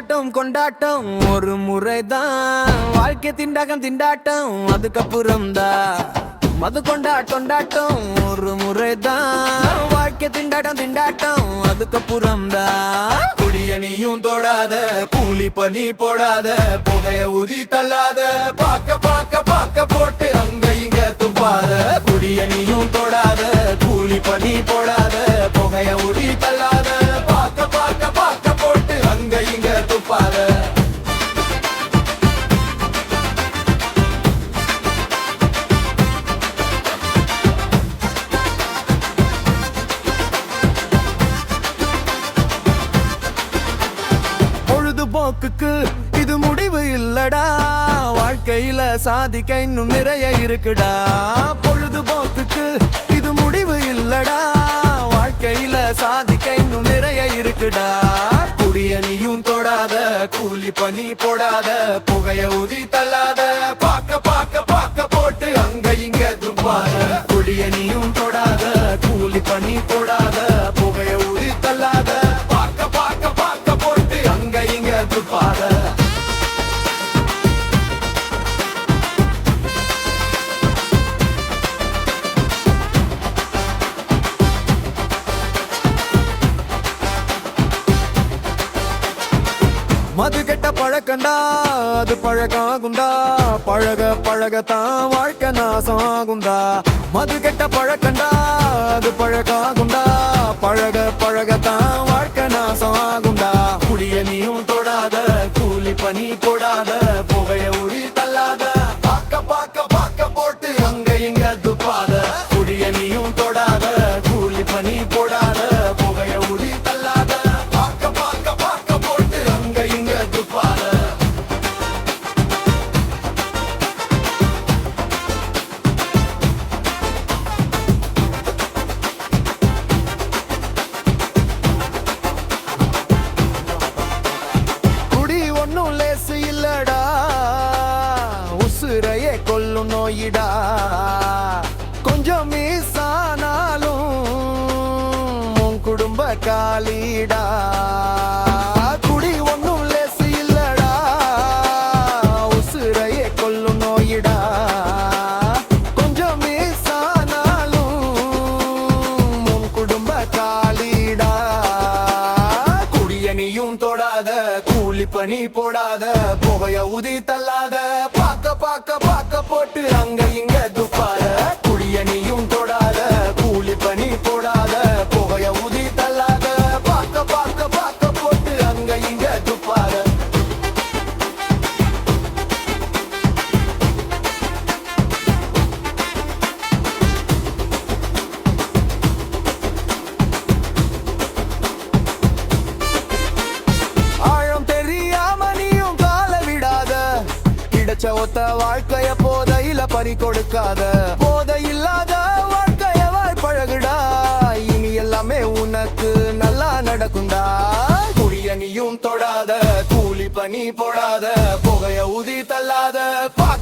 கொண்டாட்டம் கொண்டாட்டம் ஒரு முறைதான். வாழ்க்கை திண்டாட்டம் திண்டாட்டம் அதுக்கப்புறம் தான் மது கொண்டா கொண்டாட்டம் ஒரு முறைதான். வாழ்க்கை திண்டாட்டம் திண்டாட்டம் அதுக்கப்புறம் தான் குடியணியும் தொடாத கூலி பனி போடாத புகைய ஊதி தள்ளாத நோக்குக்கு இது முடிவு இல்லடா. வாழ்க்கையில சாதிக்க இன்னும் நிறைய இருக்குடா. பொழுதுபோக்குக்கு இது முடிவு இல்லடா. வாழ்க்கையில சாதிக்க இன்னும் நிறைய இருக்குடா. குடிய நீயும் தொடாத கூலி பனி போடாத புகைய ஊதி தள்ளாத. பாக்க பாக்க மது கெட்ட பழக்கண்டா அது பழகாகுண்டா பழக பழகத்தான் வாழ்க்கை நாசம் ஆகுண்டா மது கெட்ட பழக்கண்டா அது பழகாகுண்டா பழக பழகத்தான் வாழ்க்கை நாசம் ஆகுண்டா குடிய நீயும் தொடாத கூலி பனி போடாத புகைய உரி தள்ளாத பாக்க பாக்க பாக்க போட்டு அங்க இங்க துப்பாத. நோயிடா கொஞ்சம் மீசானாலும் உன் குடும்ப காலிடா. குடி ஒன்னும் லேசு இல்லடா. உசுரையே கொல்லும் நோயிடா. கொஞ்சம் மீசானாலும் உன் குடும்ப காலிடா. குடியணியும் தொடாத கூலி பணி போடாத புகைய உதி தள்ளாத போட்டு அங்க இங்க கிடைச்ச ஒத்த வாழ்க்கைய போதையில பறி கொடுக்காத. போதை இல்லாத வாழ்க்கைய வாய் பழகுடா. இனி எல்லாமே உனக்கு நல்லா நடக்கும்டா. குடிய நீயும் தொடாத கூலி பணி போடாத புகைய ஊதி தள்ளாத பாக்க